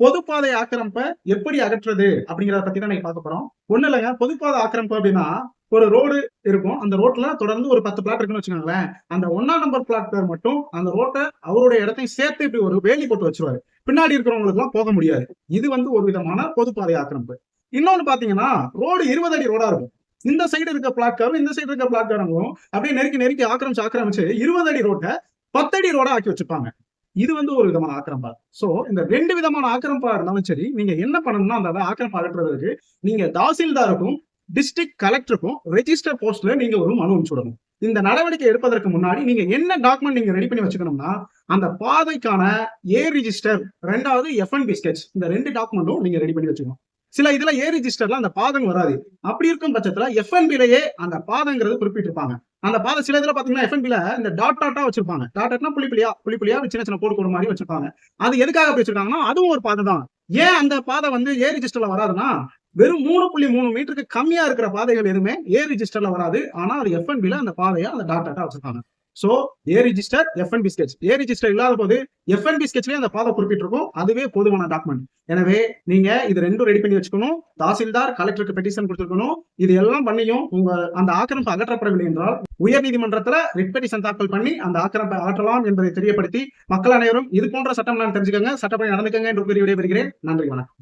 பொதுப்பாதை ஆக்கிரமிப்ப எப்படி அகற்றுறது அப்படிங்கறத பத்தி தான் நீங்க பார்க்க போறோம். ஒண்ணு இல்லைங்க பொதுப்பாதை ஆக்கிரமிப்பு அப்படின்னா ஒரு ரோடு இருக்கும். அந்த ரோட்ல தொடர்ந்து ஒரு பத்து பிளாட் இருக்குன்னு வச்சுக்கோங்களேன். அந்த ஒன்னா நம்பர் பிளாட் பேர் மட்டும் அந்த ரோட்டை அவருடைய இடத்தையும் சேர்த்து இப்படி ஒரு வேலி போட்டு வச்சிருவாரு. பின்னாடி இருக்கிறவங்களுக்கு எல்லாம் போக முடியாது. இது வந்து ஒரு விதமான பொதுப்பாதை ஆக்கிரமிப்பு. இன்னொன்னு பாத்தீங்கன்னா ரோடு இருபது அடி ரோடா இருக்கும். இந்த சைடு இருக்க பிளாட்காரும் இந்த சைடு இருக்க பிளாட்காரங்களும் அப்படியே நெருக்கி நெருக்கி ஆக்கிரமிச்சு ஆக்கிரமிச்சு இருபது அடி ரோட்டை பத்தடி ரோடா ஆக்கி வச்சுப்பாங்க. இது வந்து ஒரு விதமான ஆக்கிரம்பா சோ இந்த ரெண்டு விதமான ஆக்கிரம்பா இருந்தாலும் சரி நீங்க என்ன பண்ணணும்னா அந்த ஆக்கிரம்பம் அகற்றுறதுக்கு நீங்க தாசில்தாருக்கும் டிஸ்ட்ரிக்ட் கலெக்டருக்கும் ரெஜிஸ்டர் போஸ்ட்ல நீங்க ஒரு மனு அனுப்பிச்சுடணும் இந்த நடவடிக்கை எடுப்பதற்கு முன்னாடி நீங்க என்ன டாக்குமெண்ட் நீங்க ரெடி பண்ணி வச்சுக்கணும்னா அந்த பாதைக்கான ஏ ரிஜிஸ்டர் ரெண்டாவது எஃப்என்பி ஸ்கெச் இந்த ரெண்டு டாக்குமெண்ட்டும் நீங்க ரெடி பண்ணி வச்சுக்கணும். சில இதுல ஏ ரிஜிஸ்டர்ல அந்த பாதம் வராது. அப்படி இருக்கும் பட்சத்துல எஃப்என்பிலேயே அந்த பாதங்கிறது குறிப்பிட்டிருப்பாங்க. அந்த பாதை சில இதுல பாத்தீங்கன்னா எஃப்என்பில இந்த டாட் டாட்டா வச்சிருப்பாங்க. டாட் டாட்னா புள்ளி புள்ளியா? புள்ளி சின்ன சின்ன கோடு மாதிரி வச்சிருப்பாங்க. அது எதுக்காக அப்படி வச்சிருக்காங்கன்னா அதுவும் ஒரு பாதை தான். ஏன் அந்த பாதை வந்து ஏ ரிஜிஸ்டர்ல வராதுன்னா வெறும் மூணு புள்ளி மூணு மீட்டருக்கு கம்மியா இருக்கிற பாதைகள் எதுவுமே ஏ ரிஜிஸ்டர்ல வராது. ஆனா அது எஃப்என்பில அந்த பாதையை அந்த டாட் டாட்டா வச்சிருக்காங்க so A register FNB sketch A register இல்லாத போது எஃப்என்பி ஸ்கெச்லேயே அந்த பாதை குறிப்பிட்டிருக்கும். அதுவே போதுமான டாக்குமெண்ட் எனவே நீங்க இது ரெண்டும் ரெடி பண்ணி வச்சுக்கணும். தாசில்தார் கலெக்டருக்கு பெட்டிஷன் கொடுத்துருக்கணும். இது எல்லாம் பண்ணியும் உங்க அந்த ஆக்கிரமிப்பு அகற்றப்படவில்லை என்றால் உயர் நீதிமன்றத்துல ரிட் பெட்டிஷன் தாக்கல் பண்ணி அந்த ஆக்கிரமிப்பை அகற்றலாம் என்பதை தெரியப்படுத்தி மக்கள் அனைவரும் இது போன்ற சட்டம் நான் தெரிஞ்சுக்கோங்க சட்டப்படி நடந்துக்கங்க என்று கூறி விடைபெறுகிறேன். நன்றி வணக்கம்.